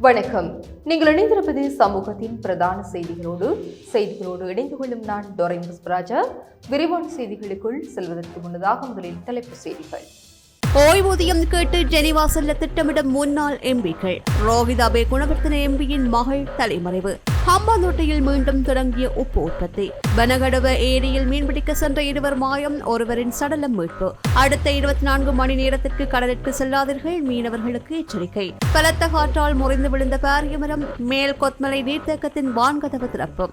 வணக்கம். நீங்கள் இணைந்திருப்பது சமூகத்தின் பிரதான செய்திகளோடு செய்திகளோடு இணைந்து கொள்ளும் நான் டொரை புஷ்பராஜா விரிவான செய்திகளுக்குள் செல்வதற்கு முன்னதாக முதலில் தலைப்பு செய்திகள். ஓய்வூதியம் கேட்டு ஜெனிவா செல்ல திட்டமிடும் முன்னாள் எம்பிக்கள். ரோஹிதாபே குணவர்த்தன எம்பியின் மகள் தலைமறைவு. ஹம்பாந்தோட்டையில் மீண்டும் தொடங்கிய உப்பு உற்பத்தி பனகடவ ஏரியில் மீன்பிடிக்க சென்ற இருவர் மாயம் ஒருவரின் சடலம் மீட்பு. அடுத்த இருபத்தி நான்கு மணி நேரத்திற்கு கடலிற்கு செல்லாதீர்கள் மீனவர்களுக்கு எச்சரிக்கை. பலத்த காற்றால் முறிந்து விழுந்த பாரிய மரம் மேல் கொத்மலை நீர்த்தேக்கத்தின் வான்கதவு திறப்பு.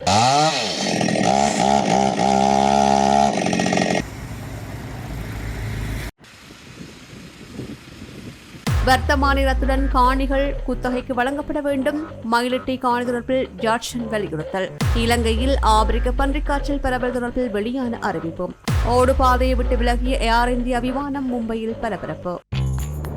வர்த்தமானிரத்துடன் காணிகள் குத்தகைக்கு வழங்கப்பட வேண்டும். மயிலிட்டி காணி தொடர்பில் ஜார்ஜன் வலியுறுத்தல். இலங்கையில் ஆப்பிரிக்க பன்றிக்காய்ச்சல் பரவல் தொடர்பில் வெளியான அறிவிப்பு. ஓடு பாதையை விட்டு விலகிய ஏர் இந்தியா விமானம் மும்பையில் பரபரப்பு.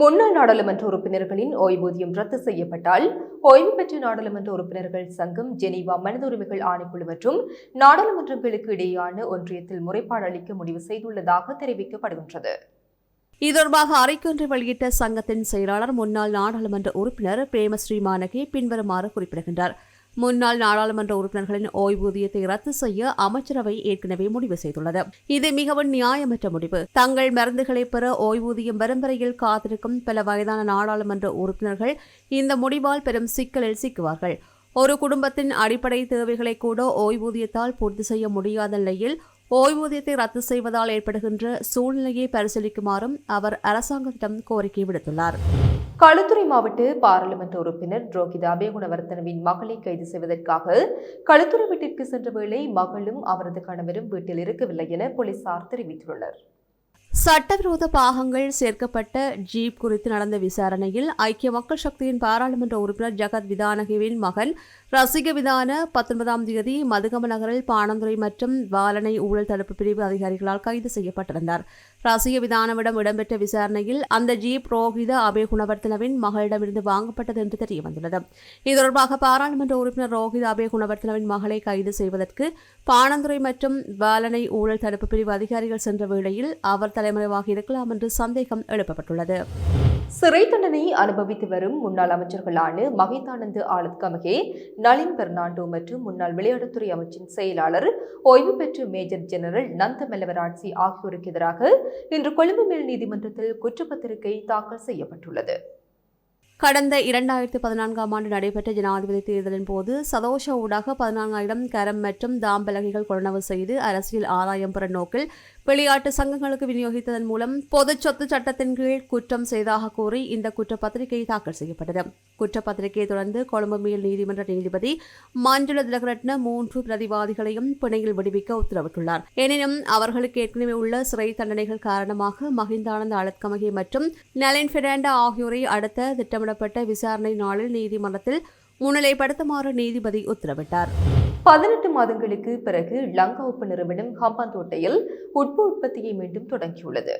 முன்னாள் நாடாளுமன்ற உறுப்பினர்களின் ஓய்வூதியம் ரத்து செய்யப்பட்டால் ஓய்வு பெற்ற நாடாளுமன்ற உறுப்பினர்கள் சங்கம் ஜெனீவா மனித உரிமைகள் ஆணைக்குழு மற்றும் நாடாளுமன்றங்களுக்கு இடையேயான ஒன்றியத்தில் முறைப்பாடு அளிக்க முடிவு செய்துள்ளதாக தெரிவிக்கப்படுகின்றது. இது தொடர்பாக அறிக்கொன்றை வெளியிட்ட சங்கத்தின் செயலாளர் முன்னாள் நாடாளுமன்ற உறுப்பினர் பிரேமஸ்ரீ மாணகி பின்வருமாறு குறிப்பிடுகின்றார். முன்னாள் நாடாளுமன்ற உறுப்பினர்களின் ஓய்வூதியத்தை ரத்து செய்ய அமைச்சரவை ஏற்கனவே முடிவு செய்துள்ளது. இது மிகவும் நியாயமற்ற முடிவு. தங்கள் மருந்துகளை பெற ஓய்வூதியம் பரம்பரையில் காத்திருக்கும் பல வயதான நாடாளுமன்ற உறுப்பினர்கள் இந்த முடிவால் பெரும் சிக்கலில் சிக்குவார்கள். ஒரு குடும்பத்தின் அடிப்படை தேவைகளை கூட ஓய்வூதியத்தால் பூர்த்தி செய்ய முடியாத நிலையில் ஓய்வூதியத்தை ரத்து செய்வதால் ஏற்படுகின்ற சூழ்நிலையை பரிசீலிக்குமாறும் அவர் அரசாங்கத்திடம் கோரிக்கை விடுத்துள்ளார். களுத்துறை மாவட்ட பாராளுமன்ற உறுப்பினர் ரோகிதா அபேகுணவர்த்தனவின் மகளை கைது செய்வதற்காக களுத்துறை வீட்டிற்கு சென்ற வேளை மகளும் அவரது கணவரும் வீட்டில் இருக்கவில்லை என போலீசார் தெரிவித்துள்ளனர். சட்டவிரோத பாகங்கள் சேர்க்கப்பட்ட ஜீப் குறித்து நடந்த விசாரணையில் ஐக்கிய மக்கள் சக்தியின் பாராளுமன்ற உறுப்பினர் ஜகத் விதானகவின் மகன் ரசிக விதான பத்தொன்பதாம் தேதி மதுகம நகரில் பாணந்துறை மற்றும் வாலனை ஊழல் தடுப்பு பிரிவு அதிகாரிகளால் கைது செய்யப்பட்டிருந்தார். ரசிக விதானவிடம் இடம்பெற்ற விசாரணையில் அந்த ஜீப் ரோஹித அபே குணவர்த்தனவின் மகளிடமிருந்து வாங்கப்பட்டது என்று தெரிய வந்துள்ளது இது தொடர்பாக பாராளுமன்ற உறுப்பினர் ரோஹித அபே குணவர்த்தனவின் மகளை கைது செய்வதற்கு பாணந்துறை மற்றும் பாலனை ஊழல் தடுப்பு பிரிவு அதிகாரிகள் சென்ற வேளையில் அவர் தலைமறைவாக இருக்கலாம் என்று சந்தேகம் எழுப்பப்பட்டுள்ளது. சிறை தண்டனை அனுபவித்து வரும் முன்னாள் அமைச்சர்களான மகிதானந்து ஆலத் கமகே நளின் பெர்னாண்டோ மற்றும் முன்னாள் விளையாட்டுத்துறை அமைச்சின் செயலாளர் ஓய்வு பெற்ற மேஜர் ஜெனரல் நந்த மெல்லவராட்சி ஆகியோருக்கு எதிராக இன்று கொழும்பு மேல் நீதிமன்றத்தில் குற்றப்பத்திரிகை தாக்கல் செய்யப்பட்டுள்ளது. கடந்த இரண்டாயிரத்தி பதினான்காம் ஆண்டு நடைபெற்ற ஜனாதிபதி தேர்தலின் போது சதோஷ ஊடாக பதினான்காயிரம் கரம் மற்றும் தாம்பலகைகள் கொள்ளனவு செய்து அரசியல் ஆதாயம் பெற நோக்கில் விளையாட்டு சங்கங்களுக்கு விநியோகித்ததன் மூலம் பொது சொத்து சட்டத்தின் கீழ் குற்றம் செய்தாக கூறி இந்த குற்றப்பத்திரிகை தாக்கல் செய்யப்பட்டது. குற்றப்பத்திரிகையை தொடர்ந்து கொழும்பு மேல் நீதிமன்ற நீதிபதி மஞ்சுள திலகரட்ன மூன்று பிரதிவாதிகளையும் பிணையில் விடுவிக்க உத்தரவிட்டுள்ளார். எனினும் அவர்களுக்கு ஏற்கனவே உள்ள சிறை தண்டனைகள் காரணமாக மஹிந்தானந்த அலத்கமகி மற்றும் நலின் பெர்னாண்டோ ஆகியோரை அடுத்த திட்டமிடப்பட்ட விசாரணை நாளில் நீதிமன்றத்தில் முன்னிலைப்படுத்துமாறு நீதிபதி உத்தரவிட்டார். பதினெட்டு மாதங்களுக்கு பிறகு லங்கா உப்பு நிறுவனம் ஹம்பாந்தோட்டையில் உட்பு உற்பத்தியை மீண்டும் தொடங்கியுள்ளது.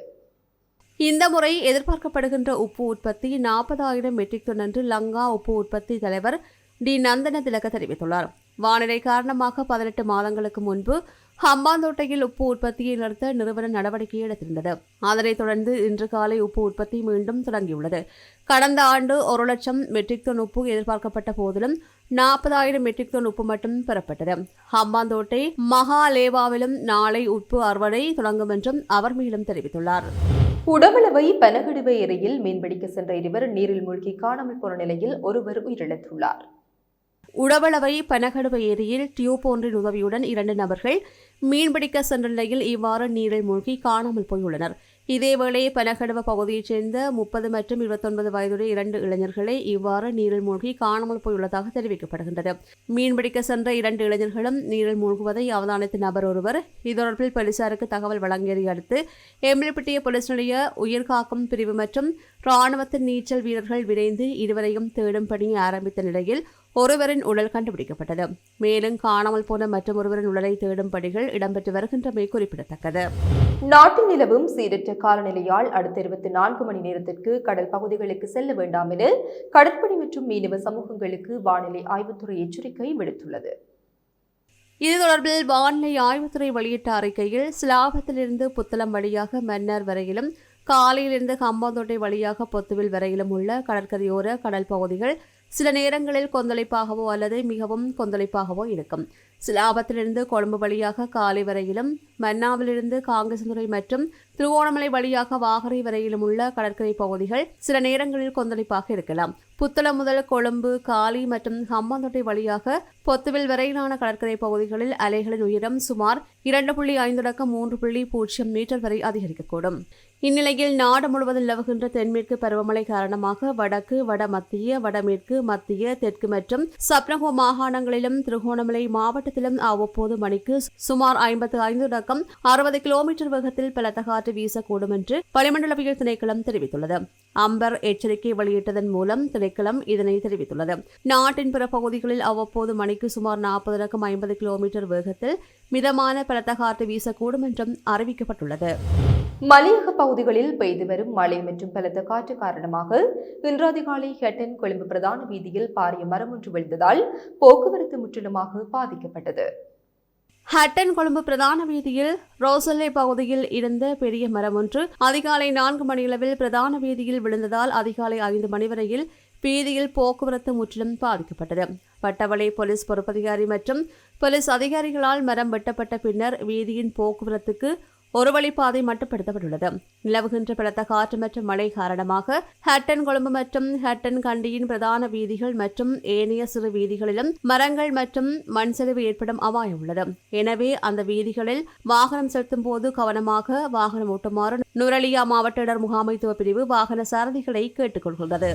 இந்த முறை எதிர்பார்க்கப்படுகின்ற உப்பு உற்பத்தி நாற்பதாயிரம் மெட்ரிக் டன் என்று லங்கா உப்பு உற்பத்தி தலைவர் டி நந்தன திலக தெரிவித்துள்ளார். வானிலை காரணமாக பதினெட்டு மாதங்களுக்கு முன்பு ஹம்பாந்தோட்டையில் உப்பு உற்பத்தியை நிறுத்த நிறுவன நடவடிக்கை எடுத்திருந்தது. அதனைத் தொடர்ந்து இன்று காலை உப்பு உற்பத்தி மீண்டும் தொடங்கியுள்ளது. கடந்த ஆண்டு ஒரு லட்சம் மெட்ரிக் டன் உப்பு எதிர்பார்க்கப்பட்ட போதிலும் நாற்பதாயிரம் மெட்ரிக் டன் உப்பு மட்டும் பெறப்பட்டது. ஹம்பாந்தோட்டை மகாலேவாவிலும் நாளை உப்பு அறுவடை தொடங்கும் என்றும் அவர் மேலும் தெரிவித்துள்ளார். உடவளவை பனகடுவை ஏரியில் மீன்பிடிக்க சென்ற இருவர் நீரில் மூழ்கி காணாமல் போன நிலையில் ஒருவர் உயிரிழந்துள்ளார். உடவளவை பனகடுவை ஏரியில் டியூப் ஒன்றின் உதவியுடன் இரண்டு நபர்கள் மீன்பிடிக்க சென்ற நிலையில் இவ்வாறு நீரில் மூழ்கி காணாமல் போயுள்ளனர். இதேவேளை பனகடுவ பகுதியைச் சேர்ந்த முப்பது மற்றும் இருபத்தொன்பது வயதுடைய இரண்டு இளைஞர்களை இவ்வாறு நீரில் மூழ்கி காணாமல் போயுள்ளதாக தெரிவிக்கப்படுகின்றது. மீன்பிடிக்க சென்ற இரண்டு இளைஞர்களும் நீரில் மூழ்குவதை அவதானித்த நபர் ஒருவர் இதொடர்பில் போலீசாருக்கு தகவல் வழங்கியதை அடுத்து எம்பிலிப்பட்டிய போலீஸ் நிலைய உயிர்காக்கும் பிரிவு மற்றும் ராணுவத்தின் நீச்சல் வீரர்கள் விரைந்து இருவரையும் தேடும் பணியை ஆரம்பித்த நிலையில் ஒருவரின் உடல் கண்டுபிடிக்கப்பட்டது. மேலும் காணாமல் போன மற்றும் ஒருவரின் உடலை தேடும் பணிகள் இடம்பெற்று வருகின்றமை குறிப்பிடத்தக்கது. நாட்டில் நிலவும் சீரற்ற காலநிலையால் அடுத்த இருபத்தி நான்கு மணி நேரத்திற்கு கடல் பகுதிகளுக்கு செல்ல வேண்டாம் என கடற்படை மற்றும் மீனவ சமூகங்களுக்கு வானிலை ஆய்வுத்துறை எச்சரிக்கை விடுத்துள்ளது. இது தொடர்பில் வானிலை ஆய்வுத்துறை வெளியிட்ட அறிக்கையில் சிலாபத்திலிருந்து புத்தளம் வழியாக மன்னர் வரையிலும் காலையிலிருந்து கம்பாந்தோட்டை வழியாக பொத்துவில் வரையிலும் உள்ள கடற்கரையோர கடல் பகுதிகள் சில நேரங்களில் கொந்தளிப்பாகவோ அல்லது மிகவும் கொந்தளிப்பாகவோ இருக்கும். சிலாபத்திலிருந்து கொழும்பு வழியாக காலை வரையிலும் மன்னாவிலிருந்து காங்கேசந்துறை மற்றும் திருவோணமலை வழியாக வாகரை வரையிலும் உள்ள கடற்கரை பகுதிகள் சில நேரங்களில் கொந்தளிப்பாக இருக்கலாம். புத்தளம் முதல் கொழும்பு காலி மற்றும் ஹம்பாந்தோட்டை வழியாக பொத்துவில் வரையிலான கடற்கரை பகுதிகளில் அலைகளின் உயரம் சுமார் இரண்டு புள்ளி ஐந்து தொடக்கம் மூன்று புள்ளி பூஜ்ஜியம் மீட்டர் வரை அதிகரிக்கக்கூடும். இந்நிலையில் நாடு முழுவதும் நிலவுகின்ற தென்மேற்கு பருவமழை காரணமாக வடக்கு வட மத்திய வடமேற்கு மத்திய தெற்கு மற்றும் சப்னகோ மாகாணங்களிலும் திருகோணமலை மாவட்டத்திலும் அவ்வப்போது மணிக்கு சுமார் ஐம்பத்து ஐந்து தொடக்கம் அறுபது கிலோமீட்டர் வேகத்தில் பலத்த காற்று வீசக்கூடும் என்று வளிமண்டலவியல் திணைக்களம் தெரிவித்துள்ளது. அம்பர் எச்சரிக்கை வெளியிட்டதன் மூலம் திணைக்களம் இதனை தெரிவித்துள்ளது. நாட்டின் பிற பகுதிகளில் அவ்வப்போது மணிக்கு சுமார் நாற்பது தொடக்கம் ஐம்பது கிலோமீட்டர் வேகத்தில் மிதமான பலத்த காற்று வீசக்கூடும் என்றும் அறிவிக்கப்பட்டுள்ளது. மலையக பகுதிகளில் பெய்து வரும் மழை மற்றும் பலத்த காற்று காரணமாக இன்று அதிகாலை ஹெட்டன் கொழும்பு பிரதான வீதியில் பாரிய மரம் ஒன்று விழுந்ததால் போக்குவரத்து முற்றிலுமாக பாதிக்கப்பட்டது. ஹட்டன் கொழும்பு பிரதான வீதியில் ரோசல்லே பகுதியில் இருந்த பெரிய மரம் ஒன்று அதிகாலை நான்கு மணியளவில் பிரதான வீதியில் விழுந்ததால் அதிகாலை ஐந்து மணி வரையில் வீதியில் போக்குவரத்து முற்றிலும் பாதிக்கப்பட்டது. பட்டவளை போலீஸ் பொறுப்பதிகாரி மற்றும் போலீஸ் அதிகாரிகளால் மரம் வெட்டப்பட்ட பின்னர் வீதியின் போக்குவரத்துக்கு ஒரு வழிப்பாதை மட்டுப்படுத்தப்பட்டுள்ளது. நிலவுகின்ற பலத்த காற்று மற்றும் மழை காரணமாக ஹட்டன் கொழும்பு மற்றும் ஹட்டன் கண்டியின் பிரதான வீதிகள் மற்றும் ஏனைய சிறு வீதிகளிலும் மரங்கள் மற்றும் மண் சரிவு ஏற்படும் அபாயம் உள்ளது. எனவே அந்த வீதிகளில் வாகனம் செலுத்தும் போது கவனமாக வாகனம் ஓட்டுமாறு நுரலியா மாவட்ட இடர் முகாமைத்துவ பிரிவு வாகன சாரதிகளை கேட்டுக்கொள்கிறது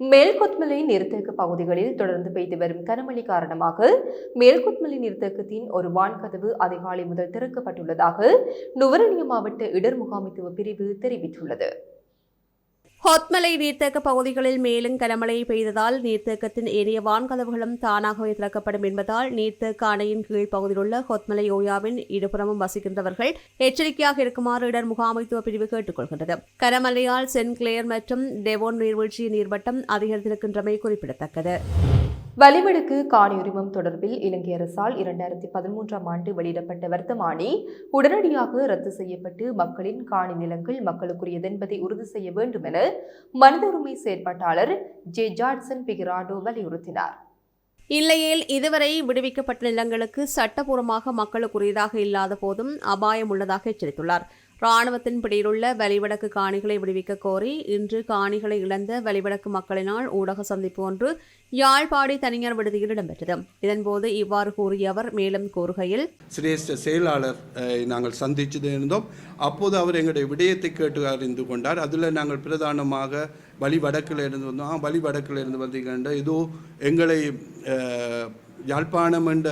மேல்கொத்மலை நீர்த்தேக்க பகுதிகளில் தொடர்ந்து பெய்து வரும் கனமழை காரணமாக மேல்கொத்மலை நீர்த்தேக்கத்தின் ஒரு வான்கதவு அதிகாலை முதல் திறக்கப்பட்டுள்ளதாக நுவரலியா மாவட்ட இடர் முகாமைத்துவ பிரிவு தெரிவித்துள்ளது. ஹொத்மலை நீர்த்தேக்க பகுதிகளில் மேலும் கனமழை பெய்ததால் நீர்த்தேக்கத்தின் ஏனைய வான்கதவுகளும் தானாகவே திறக்கப்படும் என்பதால் நீர்த்தேக்க அணையின் கீழ் பகுதியில் உள்ள ஹொத்மலை ஓயாவின் இருபுறமும் வசிக்கின்றவர்கள் எச்சரிக்கையாக இருக்குமாறு இடர் முகாமைத்துவ பிரிவு கேட்டுக்கொள்கின்றது. கனமழையால் சென்ட் கிளேயர் மற்றும் டெவோன் நீர்வீழ்ச்சியின் நீர்வட்டம் அதிகரித்திருக்கின்றமை குறிப்பிடத்தக்கது. வலிவடுக்கு காணி உரிமம் தொடர்பில் இலங்கை அரசால் இரண்டாயிரத்தி பதிமூன்றாம் ஆண்டு வெளியிடப்பட்ட வர்த்தமானி உடனடியாக ரத்து செய்யப்பட்டு மக்களின் காணி நிலங்கள் மக்களுக்குரியதென்பதை உறுதி செய்ய வேண்டும் என மனித உரிமை செயற்பாட்டாளர் ஜே ஜாட்சன் பிகிராடோ வலியுறுத்தினார். இல்லையேல் இதுவரை விடுவிக்கப்பட்ட நிலங்களுக்கு சட்டபூர்வமாக மக்களுக்குரியதாக இல்லாத போதும் அபாயம் உள்ளதாக எச்சரித்துள்ளார். ராணுவத்தின் பிடியிலுள்ள வலிவடக்கு காணிகளை விடுவிக்க கோரி இன்று காணிகளை இழந்த வலிவடக்கு மக்களினால் ஊடக சந்திப்பு ஒன்று யாழ்ப்பாடி தனியார் விடுதியில் இடம்பெற்றது. இதன்போது இவ்வாறு கூறிய அவர் மேலும் கூறுகையில் சிரேஷ்ட செயலாளர் நாங்கள் சந்திச்சது இருந்தோம். அப்போது அவர் எங்களுடைய விடயத்தை கேட்டு அறிந்து கொண்டார். அதில் நாங்கள் பிரதானமாக வழி வடக்கில் இருந்து வந்தோம். ஆ வழி வடக்கில் இருந்து வந்தீங்கன்னா ஏதோ எங்களை யாழ்ப்பாணம் என்ற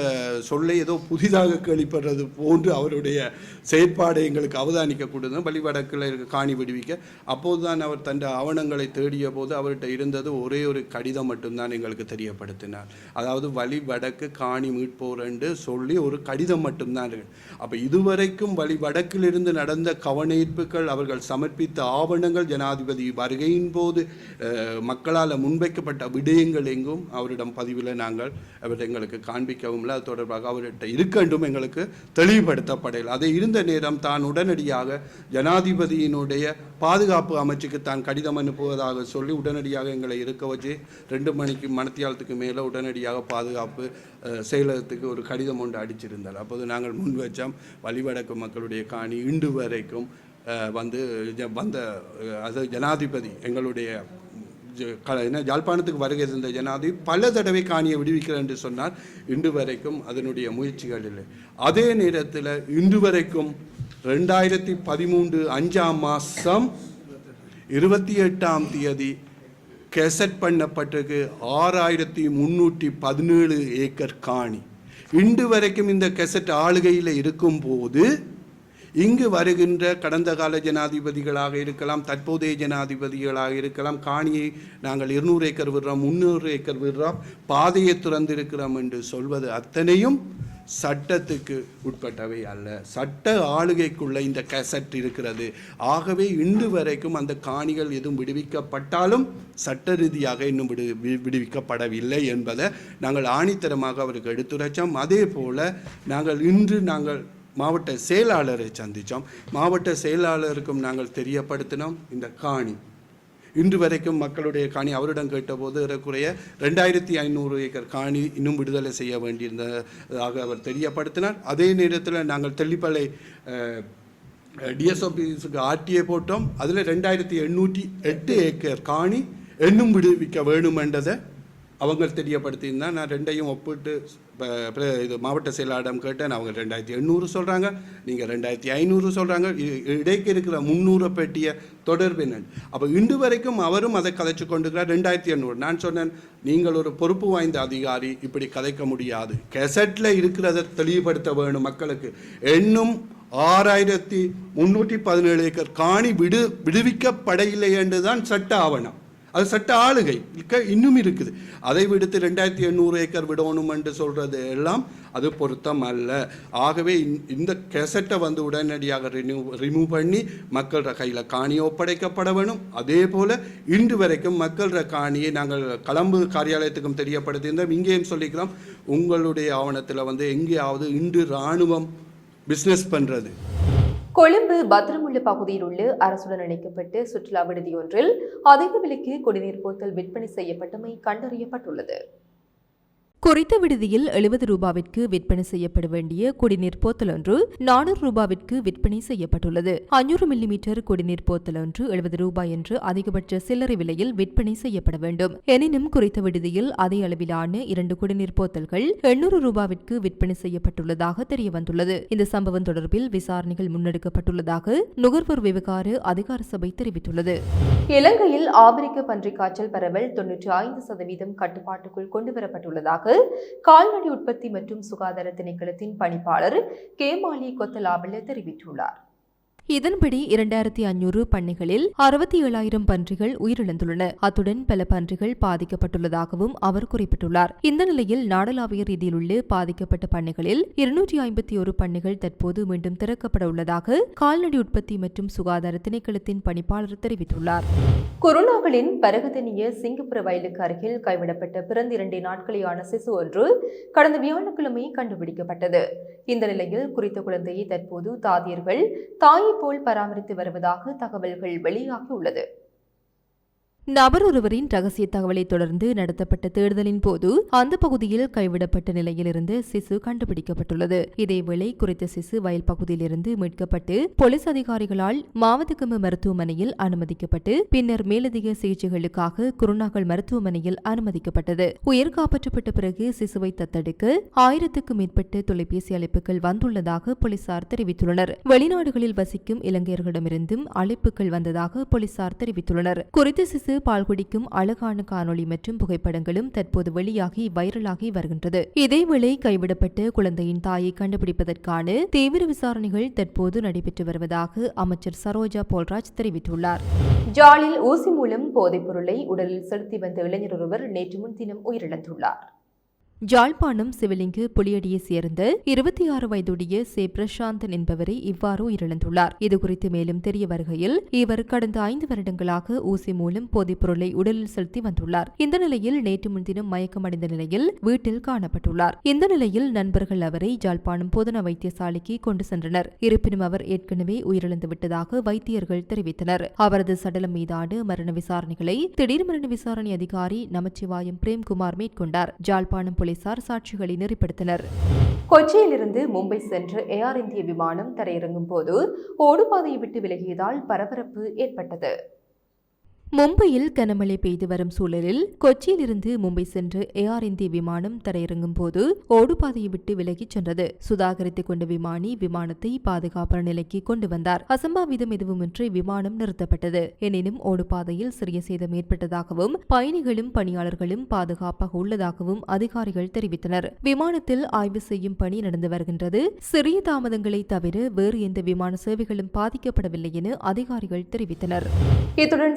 சொல்லை ஏதோ புதிதாக கேள்விப்படுறது போன்று அவருடைய செயற்பாடை எங்களுக்கு அவதானிக்கக்கூடியது வழி இருக்க காணி விடுவிக்க. அப்போதுதான் அவர் தன் ஆவணங்களை தேடிய போது அவர்கிட்ட இருந்தது ஒரே ஒரு கடிதம் மட்டும்தான் எங்களுக்கு தெரியப்படுத்தினார். அதாவது வழிவடக்கு காணி மீட்போர் என்று சொல்லி ஒரு கடிதம் மட்டும்தான் இருக்கு. அப்போ இதுவரைக்கும் வழிவடக்கிலிருந்து நடந்த கவனீர்ப்புகள் அவர்கள் சமர்ப்பித்த ஆவணங்கள் ஜனாதிபதி வருகையின் போது மக்களால் முன்வைக்கப்பட்ட விடயங்கள் எங்கும் அவரிடம் பதிவில் நாங்கள் அவர் எங்களுக்கு காண்பிக்கவும் இல்லை. அது தொடர்பாக அவர்கிட்ட இருக்கண்டும் எங்களுக்கு தெளிவுபடுத்தப்படையில் அதை இருந்த நேரம் தான் உடனடியாக ஜனாதிபதியினுடைய பாதுகாப்பு அமைச்சுக்கு தான் கடிதம் அனுப்புவதாக சொல்லி உடனடியாக எங்களை இருக்க வச்சு ரெண்டு மணிக்கு மணத்தியாலத்துக்கு மேலே உடனடியாக பாதுகாப்பு செயலகத்துக்கு ஒரு கடிதம் ஒன்று அடிச்சிருந்தார். அப்போது நாங்கள் முன் வச்சோம். வழிவடக்கு மக்களுடைய காணி இன்று வரைக்கும் வந்து வந்த அது ஜனாதிபதி எங்களுடைய யாழ்ப்பாணத்துக்கு வருகை இருந்த ஜனாதிபதி பல தடவை காணியை விடுவிக்கிறேன் என்று சொன்னார் இன்று வரைக்கும் அதனுடைய முயற்சிகள் இல்லை. அதே நேரத்தில் இன்று வரைக்கும் ரெண்டாயிரத்தி பதிமூன்று அஞ்சாம் மாதம் இருபத்தி எட்டாம் தேதி கெசட் பண்ணப்பட்டிருக்கு ஆறாயிரத்தி முந்நூற்றி பதினேழு ஏக்கர் காணி. இன்று வரைக்கும் இந்த கெசட் ஆளுகையில் இருக்கும்போது இங்கு வருகின்ற கடந்த கால ஜனாதிபதிகளாக இருக்கலாம் தற்போதைய ஜனாதிபதிகளாக இருக்கலாம் காணியை நாங்கள் இருநூறு ஏக்கர் விடுறோம் முந்நூறு ஏக்கர் விடுறோம் பாதையை திறந்திருக்கிறோம் என்று சொல்வது அத்தனையும் சட்டத்துக்கு உட்பட்டவை அல்ல. சட்ட ஆளுகைக்குள்ள இந்த கசட் இருக்கிறது. ஆகவே இன்று வரைக்கும் அந்த காணிகள் எதுவும் விடுவிக்கப்பட்டாலும் சட்ட ரீதியாக இன்னும் விடு விடுவிக்கப்படவில்லை என்பதை நாங்கள் ஆணித்தரமாக அவருக்கு எடுத்துரைச்சோம். அதே போல் நாங்கள் இன்று நாங்கள் மாவட்ட செயலாளரை சந்தித்தோம் மாவட்ட செயலாளருக்கும் நாங்கள் தெரியப்படுத்தினோம். இந்த காணி. இன்று வரைக்கும் மக்களுடைய காணி அவரிடம் கேட்டபோது ஏறக்குறைய ரெண்டாயிரத்தி ஐநூறு ஏக்கர் காணி இன்னும் விடுதலை செய்ய வேண்டியிருந்ததாக அவர் தெரியப்படுத்தினார். அதே நேரத்தில் நாங்கள் தெல்லிப்பளை டிஎஸ்ஓபிஸுக்கு ஆர்டிஏ போட்டோம். அதில் ரெண்டாயிரத்தி எண்ணூற்றி எட்டு ஏக்கர் காணி இன்னும் விடுவிக்க வேணுமென்றதை அவங்க தெரியப்படுத்தியிருந்தா நான் ரெண்டையும் ஒப்பிட்டு இது மாவட்ட செயலாளரிடம் கேட்டேன். அவங்க ரெண்டாயிரத்தி எண்ணூறு சொல்கிறாங்க நீங்கள் ரெண்டாயிரத்தி ஐநூறு சொல்கிறாங்க இடைக்கு இருக்கிற முந்நூறு பெட்டிய தொடர்பு என்னன்னு அப்போ இன்று வரைக்கும் அவரும் அதை கதைச்சு கொண்டுக்கிறார் ரெண்டாயிரத்தி எண்ணூறு. நான் சொன்னேன் நீங்கள் ஒரு பொறுப்பு வாய்ந்த அதிகாரி இப்படி கதைக்க முடியாது. கெசட்டில் இருக்கிறத தெளிவுபடுத்த வேணும் மக்களுக்கு. இன்னும் ஆறாயிரத்தி முந்நூற்றி பதினேழு ஏக்கர் காணி விடு விடுவிக்கப்படையில்லை என்று தான் சட்ட ஆவணம். அது சட்ட ஆளுகை. இன்னும் இருக்குது. அதை விடுத்து ரெண்டாயிரத்தி எண்ணூறு ஏக்கர் விடணும் என்று சொல்கிறது எல்லாம் அது பொருத்தம் அல்ல. ஆகவே இந்த- இந்த கெசட்டை வந்து உடனடியாக ரினியூ ரிமூவ் பண்ணி மக்கள கையில் காணி ஒப்படைக்கப்பட வேணும். அதே போல் இன்று வரைக்கும் மக்கள காணியை நாங்கள் களம்பு காரியாலயத்துக்கும் தெரியப்படுத்தியிருந்தோம். இங்கேயும் சொல்லிக்கிறோம். உங்களுடைய ஆவணத்தில் வந்து எங்கேயாவது இன்று இராணுவம் பிஸ்னஸ் பண்ணுறது கொழும்பு பத்திரமுள்ள பகுதியில் உள்ள அரசுடன் இணைக்கப்பட்ட சுற்றுலா விடுதி ஒன்றில் அதிக விலைக்கு குடிநீர் போத்தல் விற்பனை செய்யப்பட்டமை கண்டறியப்பட்டுள்ளது. குறித்த விடுதியில் எழுபது ரூபாவிற்கு விற்பனை செய்யப்பட வேண்டிய குடிநீர் போத்தல் ஒன்று நானூறு ரூபாவிற்கு விற்பனை செய்யப்பட்டுள்ளது. அஞ்சூறு மில்லிமீட்டர் குடிநீர் போத்தல் ஒன்று எழுபது ரூபாய் என்று அதிகபட்ச சில்லறை விலையில் விற்பனை செய்யப்பட வேண்டும். எனினும் குறித்த விடுதியில் அதே அளவிலான இரண்டு குடிநீர் போத்தல்கள் எண்ணூறு ரூபாவிற்கு விற்பனை செய்யப்பட்டுள்ளதாக தெரியவந்துள்ளது. இந்த சம்பவம் தொடர்பில் விசாரணைகள் முன்னெடுக்கப்பட்டுள்ளதாக நுகர்வோர் விவகார அதிகார சபை தெரிவித்துள்ளது. இலங்கையில் ஆப்பிரிக்க பன்றிக் காய்ச்சல் பரவல் தொன்னூற்றி ஐந்து சதவீதம் கட்டுப்பாட்டுக்குள் கொண்டுவரப்பட்டுள்ளதாக கால்நடை உற்பத்தி மற்றும் சுகாதார திணைக்களத்தின் பணிப்பாளர் கேமாலி கொத்தலாபல தெரிவித்துள்ளார். இதன்படி இரண்டாயிரத்தி ஐநூறு பண்ணைகளில் அறுபத்தி ஏழாயிரம் பன்றிகள் உயிரிழந்துள்ளன. அத்துடன் பல பன்றிகள் பாதிக்கப்பட்டுள்ளதாகவும் அவர் குறிப்பிட்டுள்ளார். இந்த நிலையில் நாடளாவிய ரீதியில் உள்ள பாதிக்கப்பட்ட பண்ணைகளில் இருநூற்றி ஐம்பத்தி ஒரு பண்ணைகள் தற்போது மீண்டும் திறக்கப்பட உள்ளதாக கால்நடை உற்பத்தி மற்றும் சுகாதார திணைக்களத்தின் பணிப்பாளர் தெரிவித்துள்ளார். குருணாகலின் பரகதனிய சிங்கப்புர வயலுக்கு அருகில் கைவிடப்பட்ட பிறந்த இரண்டு நாட்களேயான சிசு ஒன்று கடந்த வியாழக்கிழமை கண்டுபிடிக்கப்பட்டது. இந்த நிலையில் குறித்த குழந்தையை தற்போது தாதியர்கள் தாயை போல் பராமரித்து வருவதாக தகவல்கள் வெளியாகியுள்ளது. நபர் ஒருவரின் ரகசிய தகவலை தொடர்ந்து நடத்தப்பட்ட தேடுதலின் போது அந்த பகுதியில் கைவிடப்பட்ட நிலையில் இருந்து சிசு கண்டுபிடிக்கப்பட்டுள்ளது. இதேவேளை குறித்த சிசு வயல் பகுதியிலிருந்து மீட்கப்பட்டு போலீஸ் அதிகாரிகளால் மாவத்துக்கம்பு மருத்துவமனையில் அனுமதிக்கப்பட்டு பின்னர் மேலதிக சிகிச்சைகளுக்காக குருநாகல் மருத்துவமனையில் அனுமதிக்கப்பட்டது. உயிர் காப்பாற்றப்பட்ட பிறகு சிசுவை தத்தெடுக்க ஆயிரத்துக்கும் மேற்பட்ட தொலைபேசி அழைப்புகள் வந்துள்ளதாக போலீசார் தெரிவித்துள்ளனர். வெளிநாடுகளில் வசிக்கும் இலங்கையர்களிடமிருந்தும் அழைப்புகள் வந்ததாக போலீசார் தெரிவித்துள்ளனர். குறித்த சிசு பால் குடிக்கும் அழகான காணொளி மற்றும் புகைப்படங்களும் தற்போது வெளியாகி வைரலாகி வருகின்றது. இதேவேளை கைவிடப்பட்ட குழந்தையின் தாயை கண்டுபிடிப்பதற்கான தீவிர விசாரணைகள் தற்போது நடைபெற்று வருவதாக அமைச்சர் சரோஜா போல்ராஜ் தெரிவித்துள்ளார். ஜாலில் ஊசி மூலம் போதைப் பொருளை உடலில் செலுத்தி வந்த இளைஞர் ஒருவர் நேற்று முன்தினம் உயிரிழந்துள்ளார். ஜாழ்ப்பாணம் சிவலிங்கு புலியடியை சேர்ந்த இருபத்தி ஆறு வயதுடைய சே பிரசாந்தன் என்பவரை இவ்வாறு உயிரிழந்துள்ளார். இதுகுறித்து மேலும் தெரிய வருகையில் இவர் கடந்த ஐந்து வருடங்களாக ஊசி மூலம் போதைப் பொருளை உடலில் செலுத்தி வந்துள்ளார். இந்த நிலையில் நேற்று முன்தினம் மயக்கமடைந்த நிலையில் வீட்டில் காணப்பட்டுள்ளார். இந்த நிலையில் நண்பர்கள் அவரை ஜாழ்ப்பாணம் போதனா வைத்தியசாலைக்கு கொண்டு சென்றனர். இருப்பினும் அவர் ஏற்கனவே உயிரிழந்து விட்டதாக வைத்தியர்கள் தெரிவித்தனர். அவரது சடலம் மீதான மரண விசாரணைகளை திடீர் மரண விசாரணை அதிகாரி நமச்சிவாயம் பிரேம்குமார் மேற்கொண்டார். ஜாழ்ப்பாணம் போலீசார் சாட்சிகளை நெறிப்படுத்தினர். கொச்சியிலிருந்து மும்பை சென்று ஏர் இந்திய விமானம் தரையிறங்கும் போது ஓடுபாதையை விட்டு விலகியதால் பரபரப்பு ஏற்பட்டது. மும்பையில் கனமழை பெய்து வரும் சூழலில் கொச்சியிலிருந்து மும்பை சென்று ஏஆர் இந்திய விமானம் தரையிறங்கும் போது ஓடுபாதையை விட்டு விலகிச் சென்றது. சுதாகரித்துக் கொண்ட விமானி விமானத்தை பாதுகாப்பான நிலைக்கு கொண்டு வந்தார். அசம்பாவிதம் எதுவுமின்றி விமானம் நிறுத்தப்பட்டது. எனினும் ஓடுபாதையில் சிறிய சேதம் ஏற்பட்டதாகவும் பயணிகளும் பணியாளர்களும் பாதுகாப்பாக உள்ளதாகவும் அதிகாரிகள் தெரிவித்தனர். விமானத்தில் ஆய்வு செய்யும் பணி நடந்து வருகின்றது. சிறிய தாமதங்களை தவிர வேறு எந்த விமான சேவைகளும் பாதிக்கப்படவில்லை என அதிகாரிகள் தெரிவித்தனர். இத்துடன்